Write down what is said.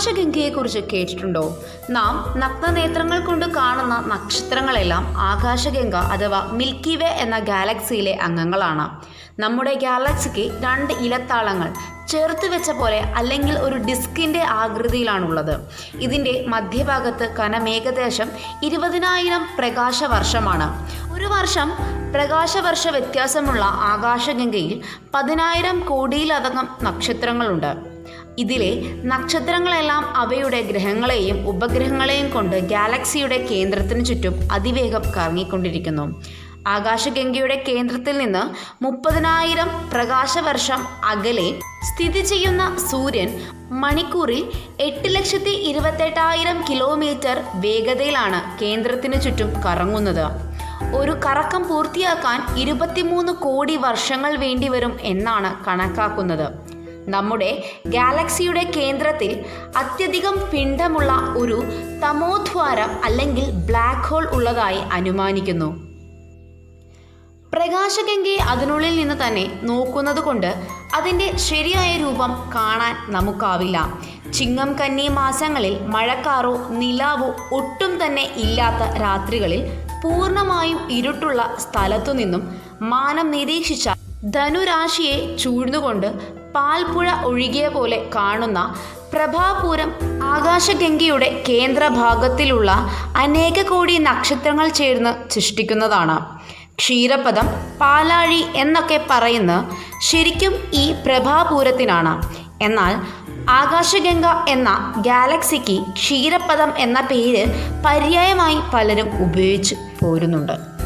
ആകാശഗംഗയെക്കുറിച്ച് കേട്ടിട്ടുണ്ടോ? നാം നഗ്നനേത്രങ്ങൾ കൊണ്ട് കാണുന്ന നക്ഷത്രങ്ങളെല്ലാം ആകാശഗംഗ അഥവാ മിൽക്കി വേ എന്ന ഗാലക്സിയിലെ അംഗങ്ങളാണ്. നമ്മുടെ ഗാലക്സിക്ക് രണ്ട് ഇലത്താളങ്ങൾ ചേർത്ത് വെച്ച പോലെ അല്ലെങ്കിൽ ഒരു ഡിസ്കിന്റെ ആകൃതിയിലാണുള്ളത്. ഇതിന്റെ മധ്യഭാഗത്ത് കനം ഏകദേശം ഇരുപതിനായിരം പ്രകാശ വർഷമാണ് ഒരു വർഷം പ്രകാശവർഷ വ്യത്യാസമുള്ള ആകാശഗംഗയിൽ പതിനായിരം കോടിയിലധികം നക്ഷത്രങ്ങളുണ്ട്. ഇതിലെ നക്ഷത്രങ്ങളെല്ലാം അവയുടെ ഗ്രഹങ്ങളെയും ഉപഗ്രഹങ്ങളെയും കൊണ്ട് ഗാലക്സിയുടെ കേന്ദ്രത്തിന് ചുറ്റും അതിവേഗം കറങ്ങിക്കൊണ്ടിരിക്കുന്നു. ആകാശഗംഗയുടെ കേന്ദ്രത്തിൽ നിന്ന് മുപ്പതിനായിരം പ്രകാശവർഷം അകലെ സ്ഥിതി ചെയ്യുന്ന സൂര്യൻ മണിക്കൂറിൽ എട്ട് ലക്ഷത്തി ഇരുപത്തെട്ടായിരം കിലോമീറ്റർ വേഗതയിലാണ് കേന്ദ്രത്തിന് ചുറ്റും കറങ്ങുന്നത്. ഒരു കറക്കം പൂർത്തിയാക്കാൻ ഇരുപത്തിമൂന്ന് കോടി വർഷങ്ങൾ വേണ്ടിവരും എന്നാണ് കണക്കാക്കുന്നത്. നമ്മുടെ ഗാലക്സിയുടെ കേന്ദ്രത്തിൽ അത്യധികം പിണ്ഡമുള്ള ഒരു തമോദ്വാരം അല്ലെങ്കിൽ ബ്ലാക്ക് ഹോൾ ഉള്ളതായി അനുമാനിക്കുന്നു. പ്രകാശഗംഗയെ അതിനുള്ളിൽ നിന്ന് തന്നെ നോക്കുന്നത് കൊണ്ട് അതിന്റെ ശരിയായ രൂപം കാണാൻ നമുക്കാവില്ല. ചിങ്ങം കന്നി മാസങ്ങളിൽ മഴക്കാറോ നിലാവോ ഒട്ടും തന്നെ ഇല്ലാത്ത രാത്രികളിൽ പൂർണമായും ഇരുട്ടുള്ള സ്ഥലത്തു നിന്നും മാനം നിരീക്ഷിച്ച ധനുരാശിയെ ചൂഴ്ന്നുകൊണ്ട് പാൽപ്പുഴ ഒഴുകിയ പോലെ കാണുന്ന പ്രഭാപൂരം ആകാശഗംഗയുടെ കേന്ദ്രഭാഗത്തിലുള്ള അനേക കോടി നക്ഷത്രങ്ങൾ ചേർന്ന് സൃഷ്ടിക്കുന്നതാണ്. ക്ഷീരപദം പാലാഴി എന്നൊക്കെ പറയുന്ന ശരിക്കും ഈ പ്രഭാപൂരത്തിനാണ്. എന്നാൽ ആകാശഗംഗ എന്ന ഗാലക്സിക്ക് ക്ഷീരപദം എന്ന പേര് പര്യായമായി പലരും ഉപയോഗിച്ച് പോരുന്നുണ്ട്.